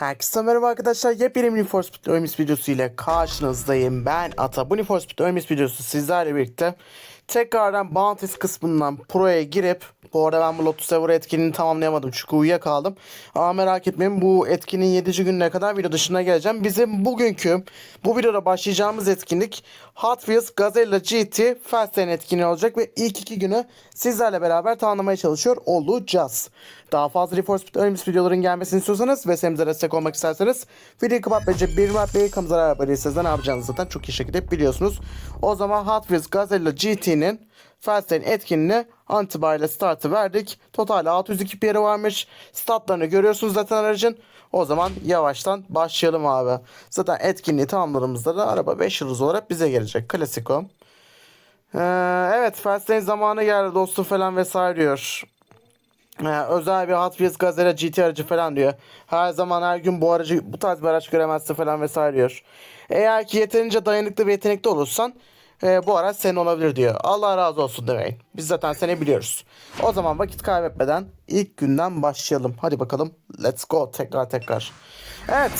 Herkese merhaba arkadaşlar. Yepyeni Speed Ömüs videosu ile karşınızdayım. Ben Ata. Bu Need for Speed Ömüs videosu sizlerle birlikte tekrardan Bounties kısmından Pro'ya girip bu arada ben bu Lotus Ever etkinliğini tamamlayamadım çünkü uyuyakaldım. Ama merak etmeyin bu etkinin 7. gününe kadar video dışına geleceğim. Bizim bugünkü bu videoda başlayacağımız etkinlik Hot Wheels Gazella GT Lane etkinliği olacak ve ilk iki günü sizlerle beraber tamamlamaya çalışıyor olacağız. Daha fazla Need for Speed videoların gelmesini istiyorsanız ve serimize destek olmak isterseniz videoyu kapatmayınca bir map ve kanalımıza abone değilseniz de ne yapacağınızı zaten çok iyi şekilde biliyorsunuz. O zaman Hot Wheels Gazella GT'nin Fastline etkinliğine antibayla startı verdik. Total 602 piyeri varmış. Statlarını görüyorsunuz zaten aracın. O zaman yavaştan başlayalım abi. Zaten etkinliği tamamladığımızda da araba 5 yıldız olarak bize gelecek. Klasiko. Ee, evet Fastlane zamanı geldi dostum falan vesaire diyor. Ee, özel bir Hot Wheels Gazella GT aracı falan diyor. Her zaman her gün bu aracı bu tarz bir araç göremezsin falan vesaire diyor. Eğer ki yeterince dayanıklı ve yetenekli olursan e, bu araç senin olabilir diyor. Allah razı olsun demeyin. Biz zaten seni biliyoruz. O zaman vakit kaybetmeden ilk günden başlayalım. Hadi bakalım. Let's go tekrar tekrar. Evet,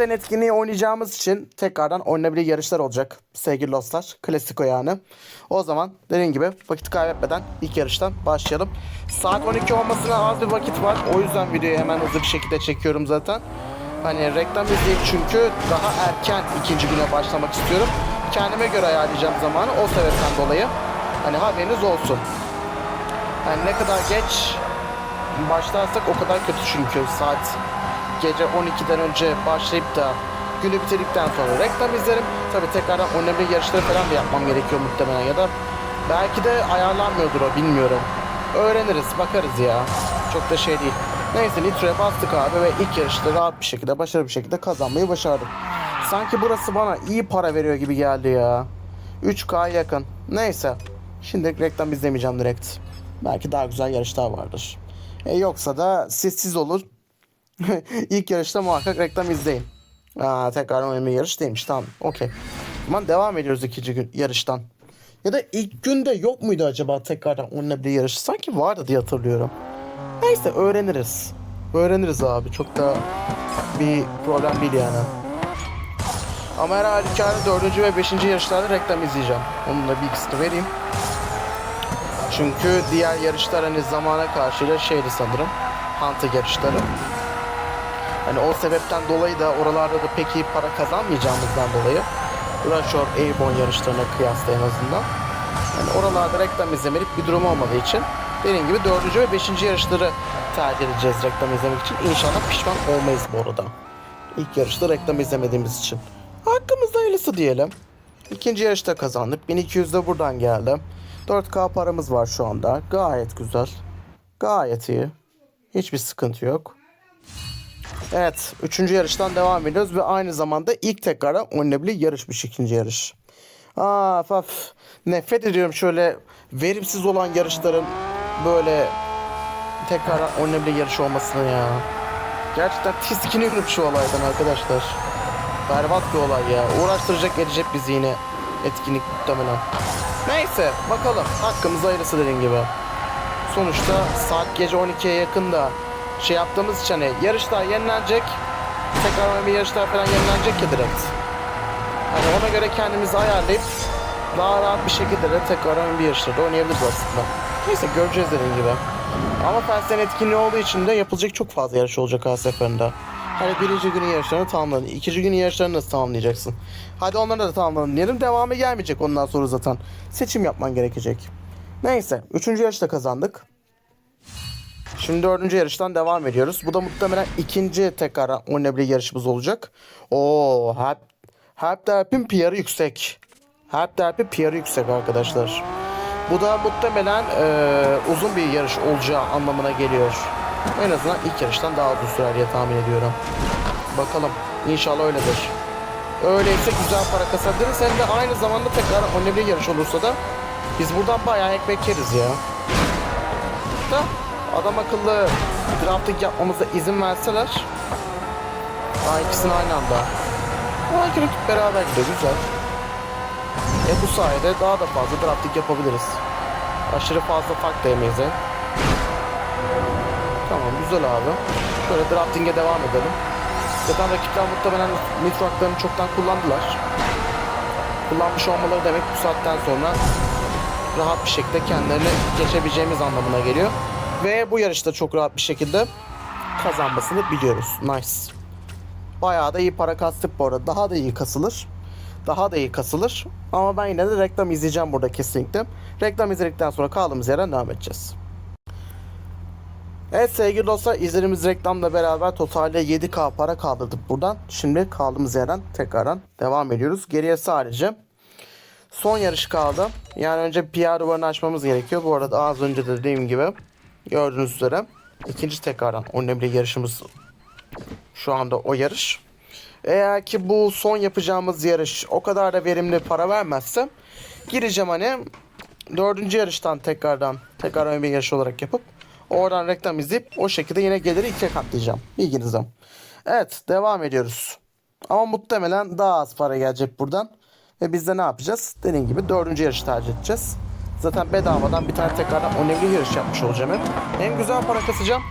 Lane etkinliği oynayacağımız için tekrardan oynanabilir yarışlar olacak sevgili dostlar. Klasiko yani. O zaman dediğim gibi vakit kaybetmeden ilk yarıştan başlayalım. Saat 12 olmasına az bir vakit var. O yüzden videoyu hemen hızlı bir şekilde çekiyorum zaten. Hani reklam izleyip çünkü daha erken ikinci güne başlamak istiyorum. Kendime göre ayarlayacağım zamanı o sebepten dolayı. Hani haberiniz olsun. Yani ne kadar geç başlarsak o kadar kötü çünkü saat gece 12'den önce başlayıp da günü bitirdikten sonra reklam izlerim. Tabi tekrardan önemli yarışları falan da yapmam gerekiyor muhtemelen ya da belki de ayarlanmıyordur o bilmiyorum. Öğreniriz bakarız ya. Çok da şey değil. Neyse Nitro'ya bastık abi ve ilk yarışta rahat bir şekilde başarılı bir şekilde kazanmayı başardık. Sanki burası bana iyi para veriyor gibi geldi ya. 3K yakın. Neyse. Şimdi reklam izlemeyeceğim direkt. Belki daha güzel yarışlar vardır. E yoksa da sessiz olur. İlk yarışta muhakkak reklam izleyin. Aa, tekrar önemli yarış değilmiş tamam. Okey. Zaman devam ediyoruz ikinci gün yarıştan. Ya da ilk günde yok muydu acaba tekrardan onunla bir yarış? Sanki vardı diye hatırlıyorum. Neyse öğreniriz. Öğreniriz abi. Çok da bir problem değil yani. Ama her halükarda dördüncü ve beşinci yarışlarda reklam izleyeceğim. Onun da bilgisini vereyim. Çünkü diğer yarışlar hani zamana karşıyla şeydi sanırım. Hunter yarışları. Hani o sebepten dolayı da oralarda da pek iyi para kazanmayacağımızdan dolayı Rush Hour Airborne yarışlarına kıyasla en azından. Hani oralarda reklam izlemelik bir durum olmadığı için dediğim gibi dördüncü ve beşinci yarışları tercih edeceğiz reklam izlemek için. İnşallah pişman olmayız bu arada. İlk yarışta reklam izlemediğimiz için. Hayırlısı diyelim. İkinci yarışta kazandık. 1200 de buradan geldi. 4K paramız var şu anda. Gayet güzel. Gayet iyi. Hiçbir sıkıntı yok. Evet. Üçüncü yarıştan devam ediyoruz ve aynı zamanda ilk tekrardan oynanabilir yarışmış ikinci yarış. Aa, faf. Nefret ediyorum şöyle verimsiz olan yarışların böyle tekrardan oynanabilir yarış olmasına ya. Gerçekten tiskiniyorum şu olaydan arkadaşlar. Berbat bir olay ya. Uğraştıracak edecek bizi yine etkinlik muhtemelen. Neyse bakalım. Hakkımız hayırlısı dediğim gibi. Sonuçta saat gece 12'ye yakın da şey yaptığımız için hani yarışlar yenilenecek. Tekrar bir yarışlar falan yenilenecek ya direkt. Hani ona göre kendimizi ayarlayıp daha rahat bir şekilde de tekrar bir yarışlarda oynayabiliriz aslında. Neyse göreceğiz dediğim gibi. Ama Felsen etkinliği olduğu için de yapılacak çok fazla yarış olacak her seferinde. Hani birinci günün yarışlarını tamamladın. ikinci günün yarışlarını nasıl tamamlayacaksın? Hadi onları da tamamladın diyelim. Devamı gelmeyecek ondan sonra zaten. Seçim yapman gerekecek. Neyse. Üçüncü yarışta kazandık. Şimdi dördüncü yarıştan devam ediyoruz. Bu da muhtemelen ikinci tekrar oynanabilir yarışımız olacak. Oo, Help, Help Derp'in PR'ı yüksek. Help Derp'in PR'ı yüksek arkadaşlar. Bu da muhtemelen eee, uzun bir yarış olacağı anlamına geliyor. En azından ilk yarıştan daha uzun sürer diye tahmin ediyorum. Bakalım. İnşallah öyledir. Öyleyse güzel para kazanırız. Hem de aynı zamanda tekrar oynanabilir yarış olursa da biz buradan bayağı ekmek yeriz ya. Da adam akıllı drafting yapmamıza izin verseler. Aa ikisini aynı anda. İki rakip beraber gidiyor güzel. E bu sayede daha da fazla drafting yapabiliriz. Aşırı fazla fark da yemeyiz. Tamam güzel abi. Şöyle drafting'e devam edelim. Zaten rakipler muhtemelen nitro haklarını çoktan kullandılar. Kullanmış olmaları demek bu saatten sonra rahat bir şekilde kendilerini geçebileceğimiz anlamına geliyor. Ve bu yarışta çok rahat bir şekilde kazanmasını biliyoruz. Nice. Bayağı da iyi para kastık bu arada. Daha da iyi kasılır. Daha da iyi kasılır. Ama ben yine de reklam izleyeceğim burada kesinlikle. Reklam izledikten sonra kaldığımız yerden devam edeceğiz. Evet sevgili dostlar izlediğimiz reklamla beraber totalde 7K para kaldırdık buradan. Şimdi kaldığımız yerden tekrardan devam ediyoruz. Geriye sadece son yarış kaldı. Yani önce PR duvarını açmamız gerekiyor. Bu arada az önce de dediğim gibi gördüğünüz üzere ikinci tekrardan önemli yarışımız şu anda o yarış. Eğer ki bu son yapacağımız yarış o kadar da verimli para vermezse gireceğim hani dördüncü yarıştan tekrardan tekrar ön bir yarış olarak yapıp oradan reklam izleyip o şekilde yine geliri ikiye katlayacağım. Bilginizde. Evet devam ediyoruz. Ama muhtemelen daha az para gelecek buradan. Ve biz de ne yapacağız? Dediğim gibi dördüncü yarışı tercih edeceğiz. Zaten bedavadan bir tane tekrardan önemli yarış yapmış olacağım hem. Hem güzel para kasacağım.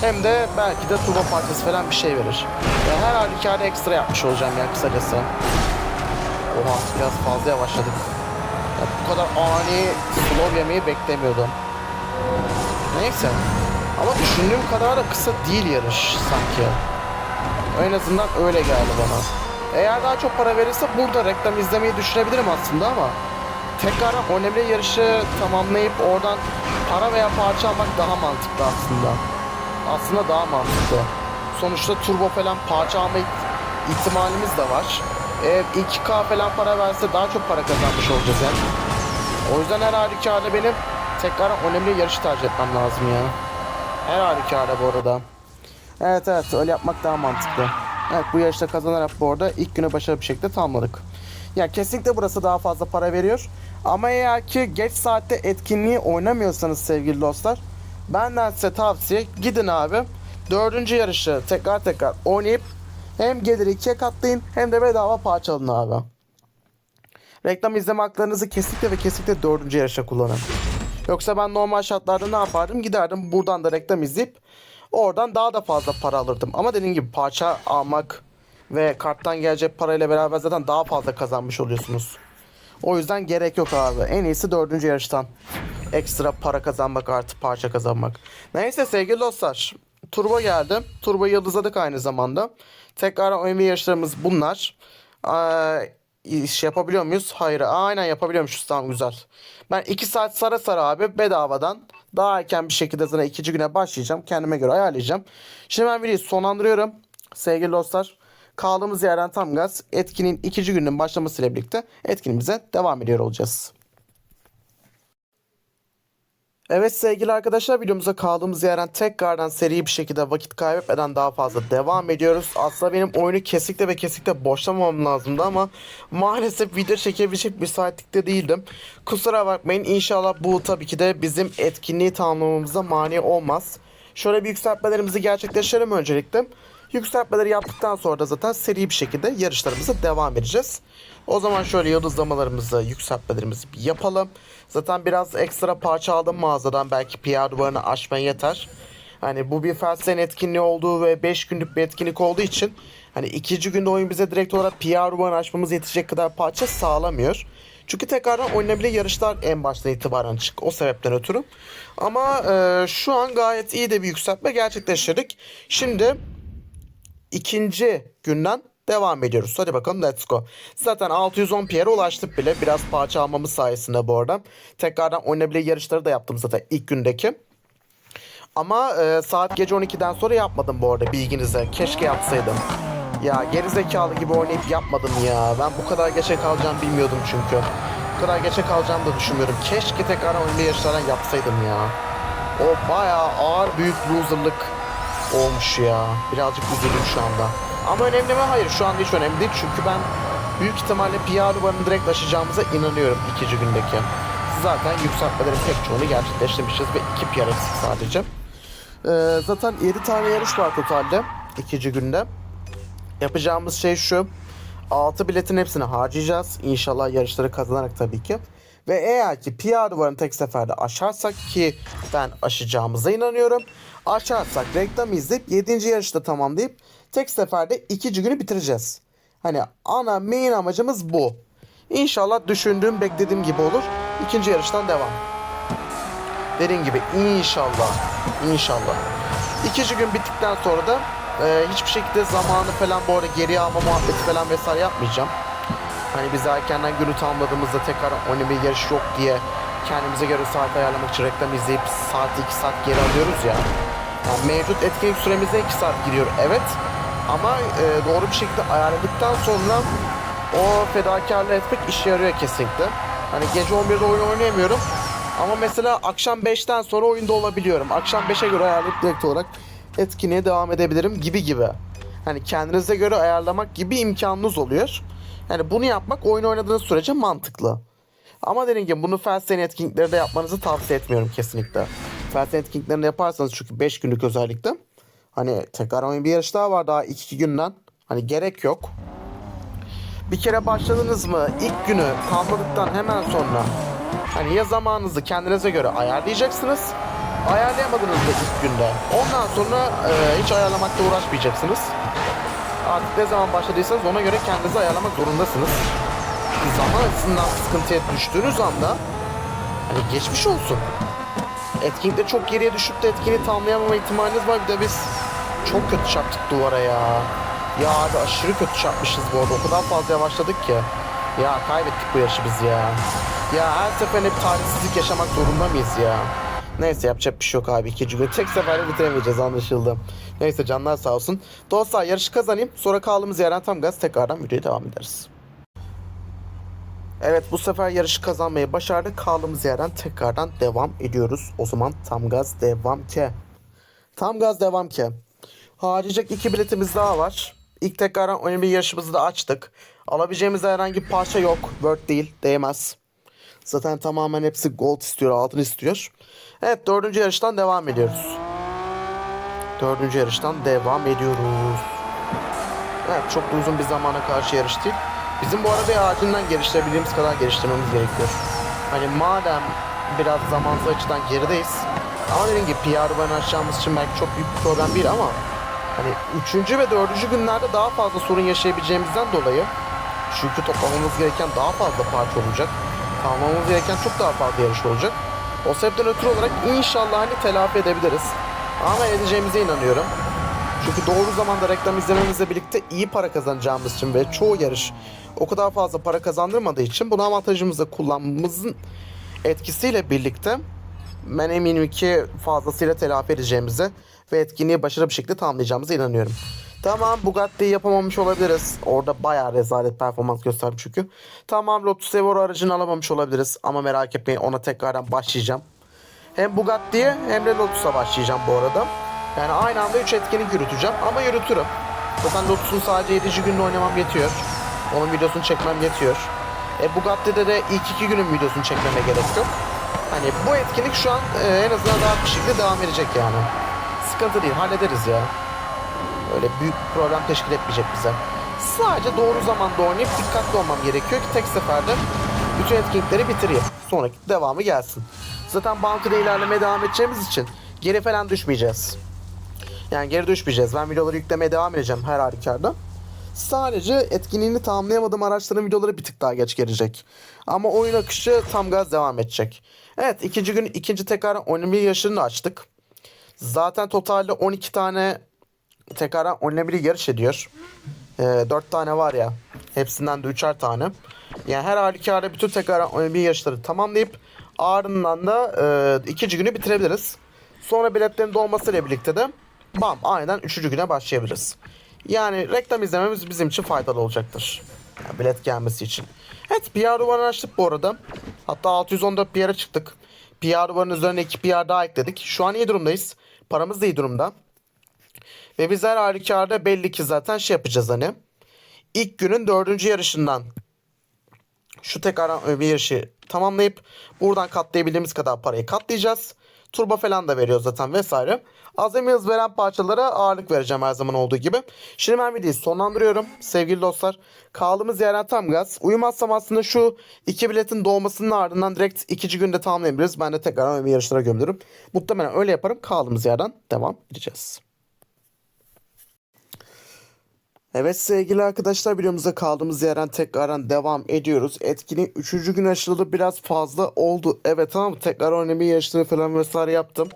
Hem de belki de turbo parçası falan bir şey verir. Yani her halükarda ekstra yapmış olacağım ya kısacası. Oha biraz fazla yavaşladık. Ya bu kadar ani slow yemeyi beklemiyordum. Neyse. Ama düşündüğüm kadar da kısa değil yarış sanki. En azından öyle geldi bana. Eğer daha çok para verirse burada reklam izlemeyi düşünebilirim aslında ama tekrardan önemli yarışı tamamlayıp oradan para veya parça almak daha mantıklı aslında. Aslında daha mantıklı. Sonuçta turbo falan parça alma ihtimalimiz de var. E, 2K falan para verse daha çok para kazanmış olacağız yani. O yüzden her halükarda benim tekrar önemli yarışı tercih etmem lazım ya. Her halükarda bu arada. Evet evet öyle yapmak daha mantıklı. Evet bu yarışta kazanarak bu arada ilk güne başarılı bir şekilde tamamladık. Ya kesinlikle burası daha fazla para veriyor. Ama eğer ki geç saatte etkinliği oynamıyorsanız sevgili dostlar. Benden size tavsiye gidin abi. Dördüncü yarışı tekrar tekrar oynayıp hem geliri ikiye katlayın hem de bedava parça alın abi. Reklam izleme haklarınızı kesinlikle ve kesinlikle dördüncü yarışa kullanın. Yoksa ben normal şartlarda ne yapardım? Giderdim buradan da reklam izleyip oradan daha da fazla para alırdım. Ama dediğim gibi parça almak ve karttan gelecek parayla beraber zaten daha fazla kazanmış oluyorsunuz. O yüzden gerek yok abi. En iyisi dördüncü yarıştan ekstra para kazanmak artı parça kazanmak. Neyse sevgili dostlar. Turbo geldi. Turbo yıldızladık aynı zamanda. Tekrar oyun yarışlarımız bunlar. Ee, iş yapabiliyor muyuz? Hayır. Aynen yapabiliyormuşuz. Tamam güzel. Ben 2 saat sara sara abi bedavadan daha erken bir şekilde zaten ikinci güne başlayacağım. Kendime göre ayarlayacağım. Şimdi ben videoyu sonlandırıyorum. Sevgili dostlar. Kaldığımız yerden tam gaz etkinin ikinci günün başlamasıyla birlikte etkinimize devam ediyor olacağız. Evet sevgili arkadaşlar videomuza kaldığımız yerden tekrardan seri bir şekilde vakit kaybetmeden daha fazla devam ediyoruz. Aslında benim oyunu kesinlikle ve kesinlikle boşlamamam lazımdı ama maalesef video çekebilecek bir saatlikte değildim. Kusura bakmayın inşallah bu tabii ki de bizim etkinliği tamamlamamıza mani olmaz. Şöyle bir yükseltmelerimizi gerçekleştirelim öncelikle. Yükseltmeleri yaptıktan sonra da zaten seri bir şekilde yarışlarımıza devam edeceğiz. O zaman şöyle yıldızlamalarımızı, yükseltmelerimizi bir yapalım. Zaten biraz ekstra parça aldım mağazadan. Belki PR duvarını aşmaya yeter. Hani bu bir felsefen etkinliği olduğu ve 5 günlük bir etkinlik olduğu için hani ikinci günde oyun bize direkt olarak PR duvarını açmamız yetecek kadar parça sağlamıyor. Çünkü tekrardan oynanabilir yarışlar en baştan itibaren çık. O sebepten ötürü. Ama e, şu an gayet iyi de bir yükseltme gerçekleştirdik. Şimdi ikinci günden devam ediyoruz. Hadi bakalım let's go. Zaten 610 PR'e ulaştık bile. Biraz parça almamız sayesinde bu arada. Tekrardan oynanabilir yarışları da yaptım zaten ilk gündeki. Ama e, saat gece 12'den sonra yapmadım bu arada bilginize. Keşke yapsaydım. Ya geri zekalı gibi oynayıp yapmadım ya. Ben bu kadar geçe kalacağım bilmiyordum çünkü. Bu kadar geçe kalacağımı da düşünmüyorum. Keşke tekrar oynanabilir yarışlardan yapsaydım ya. O bayağı ağır büyük loserlık olmuş ya. Birazcık üzüldüm şu anda. Ama önemli mi? Hayır şu anda hiç önemli değil. Çünkü ben büyük ihtimalle PR duvarını direkt aşacağımıza inanıyorum ikinci gündeki. Zaten yükseltmelerin pek çoğunu gerçekleştirmişiz ve iki PR sadece. Ee, zaten 7 tane yarış var totalde ikinci günde. Yapacağımız şey şu. 6 biletin hepsini harcayacağız. İnşallah yarışları kazanarak tabii ki. Ve eğer ki PR duvarını tek seferde aşarsak ki ben aşacağımıza inanıyorum. Aşarsak reklam izleyip 7. yarışta tamamlayıp tek seferde ikinci günü bitireceğiz. Hani ana main amacımız bu. İnşallah düşündüğüm beklediğim gibi olur. İkinci yarıştan devam. Dediğim gibi inşallah. İnşallah. İkinci gün bittikten sonra da e, hiçbir şekilde zamanı falan bu arada geriye alma muhabbeti falan vesaire yapmayacağım. Hani biz erkenden günü tamamladığımızda tekrar önemli bir yarış yok diye kendimize göre saat ayarlamak için reklam izleyip saati 2 saat geri alıyoruz ya. Yani mevcut etkinlik süremize 2 saat giriyor evet. Ama e, doğru bir şekilde ayarladıktan sonra o fedakarlığı etmek işe yarıyor kesinlikle. Hani gece 11'de oyun oynayamıyorum. Ama mesela akşam 5'ten sonra oyunda olabiliyorum. Akşam 5'e göre ayarlayıp direkt olarak etkinliğe devam edebilirim gibi gibi. Hani kendinize göre ayarlamak gibi imkanınız oluyor. Yani bunu yapmak oyun oynadığınız sürece mantıklı. Ama dediğim gibi bunu felsefe etkinlikleri de yapmanızı tavsiye etmiyorum kesinlikle. Felsefe etkinliklerini yaparsanız çünkü 5 günlük özellikle. Hani tekrar oyun bir yarış daha var daha 2 günden. Hani gerek yok. Bir kere başladınız mı ilk günü tamamladıktan hemen sonra hani ya zamanınızı kendinize göre ayarlayacaksınız. Ayarlayamadınız da ilk günde. Ondan sonra e, hiç ayarlamakla uğraşmayacaksınız. Artık ne zaman başladıysanız ona göre kendinizi ayarlamak zorundasınız. Zaman açısından sıkıntıya düştüğünüz anda hani geçmiş olsun. Etkinlikte çok geriye düşüp de etkinliği tamamlayamama ihtimaliniz var. Bir de biz çok kötü çarptık duvara ya. Ya abi aşırı kötü çarpmışız bu arada. O kadar fazla yavaşladık ki. Ya kaybettik bu yarışı biz ya. Ya her seferinde bir talihsizlik yaşamak zorunda mıyız ya? Neyse yapacak bir şey yok abi. İkinci gün tek seferde bitiremeyeceğiz anlaşıldı. Neyse canlar sağ olsun. Dostlar yarışı kazanayım. Sonra kaldığımız yerden tam gaz tekrardan videoya devam ederiz. Evet bu sefer yarışı kazanmayı başardık. Kaldığımız yerden tekrardan devam ediyoruz. O zaman tam gaz devam ke. Tam gaz devam ke. Harcayacak iki biletimiz daha var. İlk tekrardan bir yarışımızı da açtık. Alabileceğimiz herhangi bir parça yok. Word değil. Değmez. Zaten tamamen hepsi gold istiyor, altın istiyor. Evet dördüncü yarıştan devam ediyoruz. Dördüncü yarıştan devam ediyoruz. Evet çok da uzun bir zamana karşı yarış değil. Bizim bu arada acilen geliştirebildiğimiz kadar geliştirmemiz gerekiyor. Hani madem biraz zamansal açıdan gerideyiz. Ama dediğim gibi PR ben aşacağımız için belki çok büyük bir problem değil ama hani üçüncü ve dördüncü günlerde daha fazla sorun yaşayabileceğimizden dolayı çünkü toplamamız gereken daha fazla parça olacak. Tamamlamamız gereken çok daha fazla yarış olacak. O sebepten ötürü olarak inşallah hani telafi edebiliriz. Ama edeceğimize inanıyorum. Çünkü doğru zamanda reklam izlememizle birlikte iyi para kazanacağımız için ve çoğu yarış o kadar fazla para kazandırmadığı için bunu avantajımızda kullanmamızın etkisiyle birlikte ben eminim ki fazlasıyla telafi edeceğimize ve etkinliği başarılı bir şekilde tamamlayacağımıza inanıyorum. Tamam Bugatti'yi yapamamış olabiliriz. Orada bayağı rezalet performans gösterdim çünkü. Tamam Lotus Evora aracını alamamış olabiliriz. Ama merak etmeyin ona tekrardan başlayacağım. Hem Bugatti'ye hem de Lotus'a başlayacağım bu arada. Yani aynı anda 3 etkinlik yürüteceğim ama yürütürüm. Zaten Lotus'un sadece 7. gününü oynamam yetiyor. Onun videosunu çekmem yetiyor. E Bugatti'de de ilk iki günün videosunu çekmeme gerek yok. Hani bu etkinlik şu an e, en azından rahat bir şekilde devam edecek yani. Sıkıntı değil hallederiz ya. Öyle büyük bir problem teşkil etmeyecek bize. Sadece doğru zamanda oynayıp dikkatli olmam gerekiyor ki tek seferde bütün etkinlikleri bitireyim. Sonraki devamı gelsin. Zaten Bounty'de ilerlemeye devam edeceğimiz için geri falan düşmeyeceğiz. Yani geri düşmeyeceğiz. Ben videoları yüklemeye devam edeceğim her halükarda. Sadece etkinliğini tamamlayamadığım araçların videoları bir tık daha geç gelecek. Ama oyun akışı tam gaz devam edecek. Evet ikinci gün ikinci tekrar oynanabilir yarışını da açtık. Zaten totalde 12 tane tekrar oynanabilir yarış ediyor. Ee, 4 tane var ya. Hepsinden de 3'er tane. Yani her halükarda bütün tekrar oynanabilir yarışları tamamlayıp ardından da e, ikinci günü bitirebiliriz. Sonra biletlerin dolmasıyla birlikte de bam aynen üçüncü güne başlayabiliriz. Yani reklam izlememiz bizim için faydalı olacaktır. Yani bilet gelmesi için. Evet PR duvarını açtık bu arada. Hatta 614 PR'a çıktık. PR duvarının üzerine 2 PR daha ekledik. Şu an iyi durumdayız. Paramız da iyi durumda. Ve biz her halükarda belli ki zaten şey yapacağız hani. İlk günün dördüncü yarışından şu tekrar bir yarışı tamamlayıp buradan katlayabildiğimiz kadar parayı katlayacağız. Turbo falan da veriyor zaten vesaire. Azami hız veren parçalara ağırlık vereceğim her zaman olduğu gibi. Şimdi ben videoyu sonlandırıyorum sevgili dostlar. Kaldığımız yerden tam gaz. Uyumazsam aslında şu iki biletin doğmasının ardından direkt ikinci günde tamamlayabiliriz. Ben de tekrar önemli yarışlara gömülürüm. Muhtemelen öyle yaparım. Kaldığımız yerden devam edeceğiz. Evet sevgili arkadaşlar videomuza kaldığımız yerden tekrardan devam ediyoruz. Etkinin 3. gün açıldı biraz fazla oldu. Evet ama tekrar oynama yarışları falan vesaire yaptım.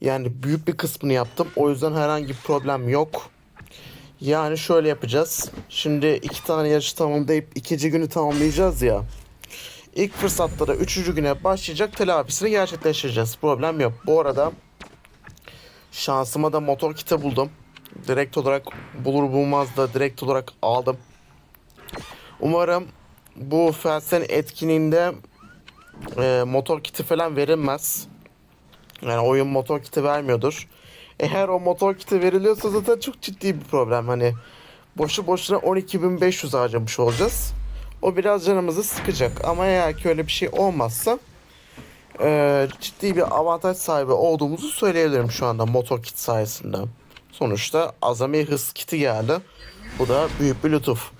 Yani büyük bir kısmını yaptım. O yüzden herhangi bir problem yok. Yani şöyle yapacağız. Şimdi iki tane yarışı tamamlayıp ikinci günü tamamlayacağız ya. İlk fırsatta da üçüncü güne başlayacak telafisini gerçekleştireceğiz. Problem yok. Bu arada şansıma da motor kiti buldum. Direkt olarak bulur bulmaz da direkt olarak aldım. Umarım bu Felsen etkinliğinde e, motor kiti falan verilmez. Yani oyun motor kiti vermiyordur. Eğer o motor kiti veriliyorsa zaten çok ciddi bir problem. Hani boşu boşuna 12.500 harcamış olacağız. O biraz canımızı sıkacak. Ama eğer ki öyle bir şey olmazsa e, ciddi bir avantaj sahibi olduğumuzu söyleyebilirim şu anda motor kit sayesinde. Sonuçta azami hız kiti geldi. Bu da büyük bir lütuf.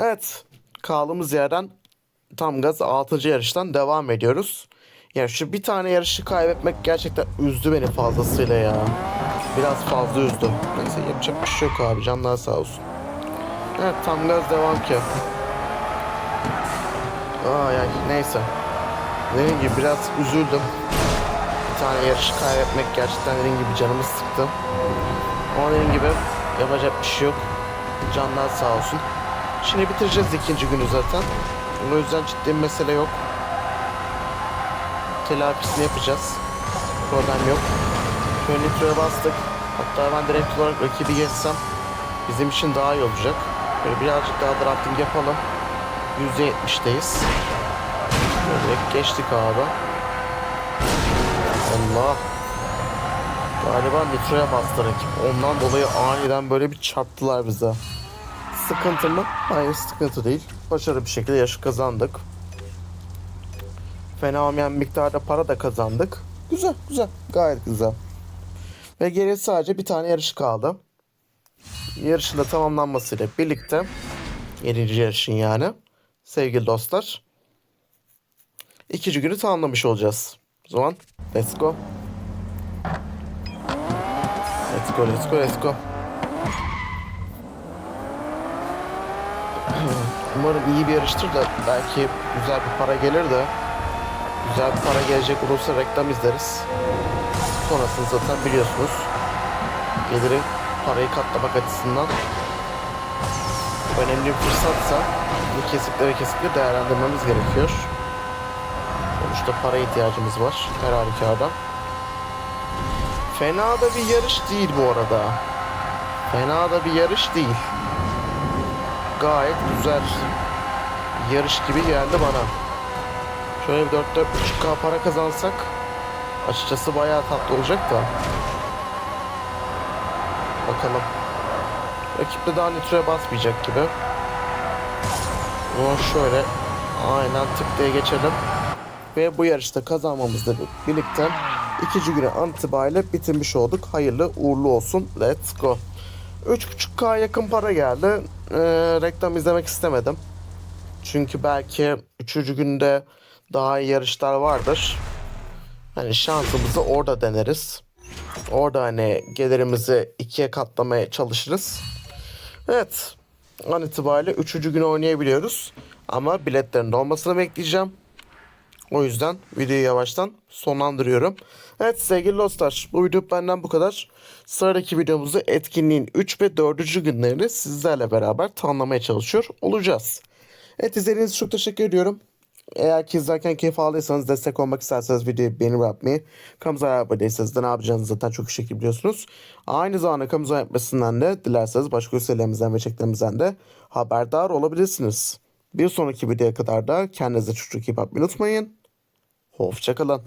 Evet kaldığımız yerden tam gaz 6. yarıştan devam ediyoruz. Yani şu bir tane yarışı kaybetmek gerçekten üzdü beni fazlasıyla ya. Biraz fazla üzdü. Neyse yapacak bir şey yok abi canlar sağ olsun. Evet tam gaz devam ki. Aa yani neyse. Dediğim gibi biraz üzüldüm. Bir tane yarışı kaybetmek gerçekten dediğim gibi canımı sıktı. Ama dediğim gibi yapacak bir şey yok. Canlar sağ olsun. Şimdi bitireceğiz ikinci günü zaten. O yüzden ciddi bir mesele yok. Telafisini yapacağız. Problem yok. Şöyle bastık. Hatta ben direkt olarak rakibi geçsem bizim için daha iyi olacak. Böyle birazcık daha drafting yapalım. %70'deyiz. Böyle direkt geçtik abi. Allah. Galiba nitroya bastı rakip. Ondan dolayı aniden böyle bir çarptılar bize. Sıkıntı mı? Hayır sıkıntı değil. Başarılı bir şekilde yarış kazandık. Fena olmayan miktarda para da kazandık. Güzel güzel. Gayet güzel. Ve geriye sadece bir tane yarış kaldı. Yarışın da tamamlanmasıyla birlikte 7. yarışın yani sevgili dostlar ikinci günü tamamlamış olacağız. O zaman let's go. Go, let's go, let's go. Umarım iyi bir yarıştır da belki güzel bir para gelir de güzel bir para gelecek olursa reklam izleriz. Sonrasını zaten biliyorsunuz. Geliri parayı katlamak açısından önemli bir fırsatsa bu kesinlikle ve kesinlikle değerlendirmemiz gerekiyor. Sonuçta para ihtiyacımız var her halükarda. Fena da bir yarış değil bu arada. Fena da bir yarış değil. Gayet güzel yarış gibi geldi bana. Şöyle bir 4-4.5k para kazansak açıkçası bayağı tatlı olacak da. Bakalım. Rakip de daha nitroya basmayacak gibi. Ama şöyle aynen tık diye geçelim. Ve bu yarışta kazanmamızla birlikte ikinci günü an itibariyle bitirmiş olduk. Hayırlı uğurlu olsun. Let's go. 3.5k yakın para geldi. Ee, reklam izlemek istemedim. Çünkü belki üçüncü günde daha iyi yarışlar vardır. Hani şansımızı orada deneriz. Orada hani gelirimizi ikiye katlamaya çalışırız. Evet. An itibariyle üçüncü günü oynayabiliyoruz. Ama biletlerin olmasını bekleyeceğim. O yüzden videoyu yavaştan sonlandırıyorum. Evet sevgili dostlar bu video benden bu kadar. Sıradaki videomuzda etkinliğin 3 ve 4. günlerini sizlerle beraber tanımlamaya çalışıyor olacağız. Evet izlediğiniz çok teşekkür ediyorum. Eğer ki izlerken keyif aldıysanız destek olmak isterseniz videoyu beğenip yapmayı, kanalımıza abone değilseniz de ne yapacağınızı zaten çok iyi şekilde biliyorsunuz. Aynı zamanda kanalımıza yapmasından de dilerseniz başka üstelerimizden ve çeklerimizden de haberdar olabilirsiniz. Bir sonraki videoya kadar da kendinize çok çok iyi bakmayı unutmayın. Hoşçakalın.